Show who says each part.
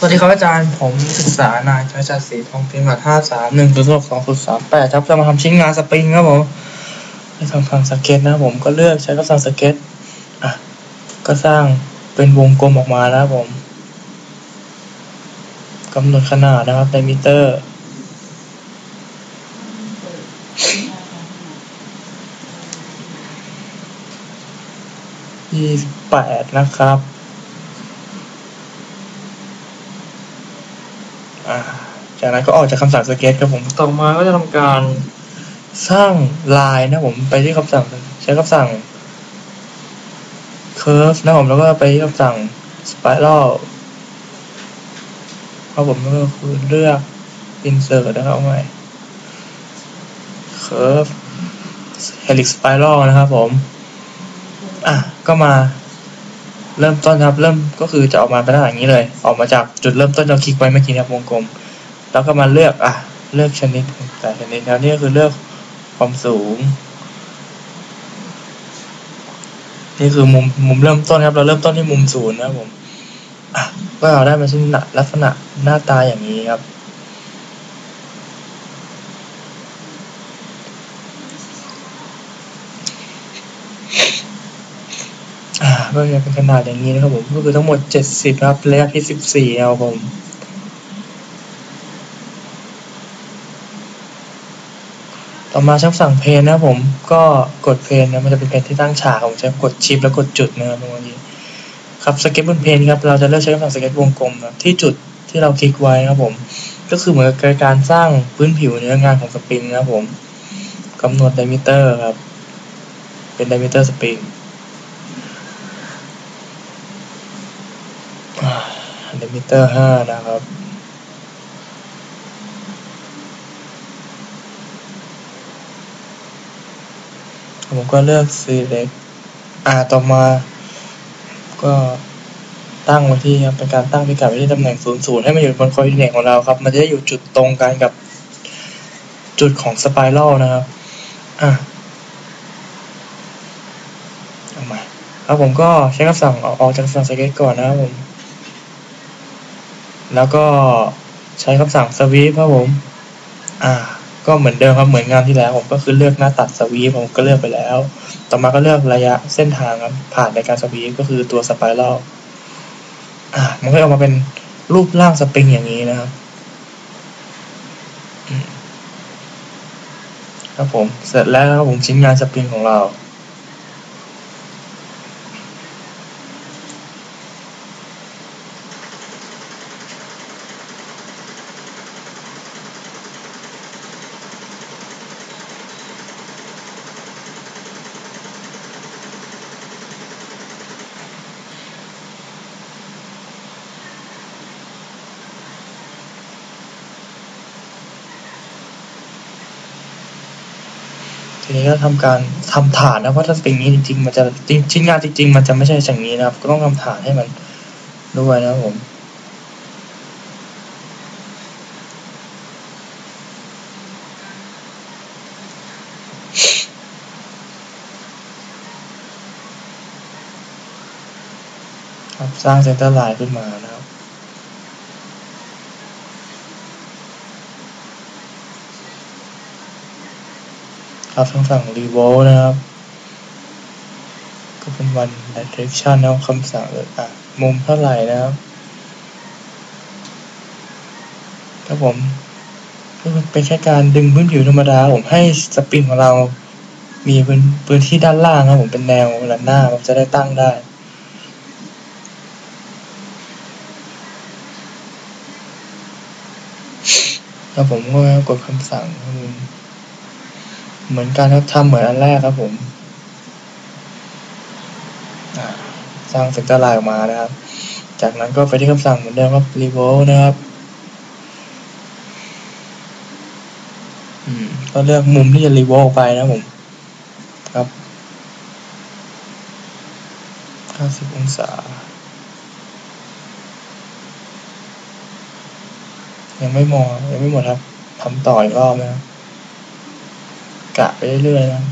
Speaker 1: สวัสดีครับอาจารย์ผมศึกษานายชัยชัดศรีทองพิมพ์หลักห้าสามหนึ่งศูนย์หกสองศูนย์สามแปดครับจะมาทำชิ้นงานสปริงครับผมในทำฝั่งสเก็ตนะครับผมก็เลือกใช้คำสั่งสเก็ตอะก็สร้างเป็นวงกลมออกมานะครับผมกำหนดขนาดนะครับในมิเตอร์ยี่สิบแปดนะครับ อ่า จากนั้นก็ออกจากคำสั่งสเก็ตครับผมต่อมาก็จะทำการสร้างลายนะผมไปที่คำสั่งใช้คำสั่ง curve นะผมแล้วก็ไปที่คำสั่ง spiral ครับผมก็คือเลือก insert นะครับเอาใหม่ curve helix spiral นะครับผม อะ ก็มา เริ่มต้นครับเริ่มก็คือจะออกมาเป็นลักษณะอย่างนี้เลย ออกมาจากจุดเริ่มต้นเราคลิกไว้เมื่อกี้นะครับวงกลม แล้วก็มาเลือกอะเลือกชนิดแต่ชนิดแล้วนี่ก็คือเลือกความสูง นี่คือมุมมุมเริ่มต้นครับ เราเริ่มต้นที่มุมศูนย์นะครับผมก็เราได้มาชิ้นลักษณะหน้าตาอย่างนี้ครับ อ่าก็จะเป็นขนาดอย่างนี้นะครับผมก็คือทั้งหมด 70 ครับระยะที่ 14นะครับผมต่อมาช่องสั่งเพนนะครับผมก็กดเพนนะมันจะเป็นเพนที่ตั้งฉากผมจะกดชิปแล้วกดจุดนะครับตรงนี้ครับสเก็ตบนเพนครับเราจะเลือกใช้คำสั่งสเก็ตวงกลมครับที่จุดที่เราคลิกไว้นะครับผมก็คือเหมือนกับการสร้างพื้นผิวเนื้องานของสปริงนะครับผมกำหนดไดมิเตอร์ครับเป็นไดมิเตอร์สปริง มิเตอร์ห้านะครับผมก็เลือก select อ่าต่อมา ก็ตั้งไว้ที่ครับเป็นการตั้งพิกัดไว้ที่ตำแหน่ง 00 ให้มันอยู่บนคอร์ดิเนตของเราครับ มันจะได้อยู่จุดตรงกันกับจุดของสไปรัลนะครับ อะเอาม่ครับผมก็ใช้คำสั่งออกจากสั่ง select ก่อนนะครับผม แล้วก็ใช้คำสั่งสวีปครับผม อ่า ก็เหมือนเดิมครับ เหมือนงานที่แล้วผมก็คือเลือกหน้าตัดสวีปผมก็เลือกไปแล้ว ต่อมาก็เลือกระยะเส้นทางครับ ผ่านในการสวีปก็คือตัวสไปรัลอ่า มันก็ออกมาเป็นรูปร่างสปริงอย่างนี้นะครับ ครับผม เสร็จแล้วครับผมชิ้นงานสปริงของเรา ทีนี้ก็ทำการทำฐานนะเพราะถ้าเป็นงนี้จริงๆมันจะจริงชิ้นงานจริง ๆ มันจะไม่ใช่อย่างนี้นะครับ ก็ต้องทำฐานให้มันด้วยนะครับผมครับสร้างเซ็นเตอร์ไลน์ขึ้นมานะครับ ครับทางฝั่ง revolve นะครับ ก็เป็น one direction นะครับคำสั่งเลยอะ มุมเท่าไหร่นะครับครับผมก็เป็นแค่การดึงพื้นผิวธรรมดา ผมให้สปริงของเรา มีพื้นพื้นที่ด้านล่างครับผมเป็นแนวด้านหน้ามันจะได้ตั้งได้แล้วผมก็กดคำสั่งครับ เหมือนกันครับทำเหมือนอันแรกครับผมสร้างเซนเตอร์ไลน์ออกมานะครับ จากนั้นก็ไปที่คำสั่งเหมือนเดิมครับ revolt นะครับอืมก็เลือกมุมที่จะ revolve ออกไปนะผม ครับ 90 องศา ยังไม่หมดยังไม่หมดครับทำต่ออีกรอบนะครับ กะไปเรื่อยๆนะ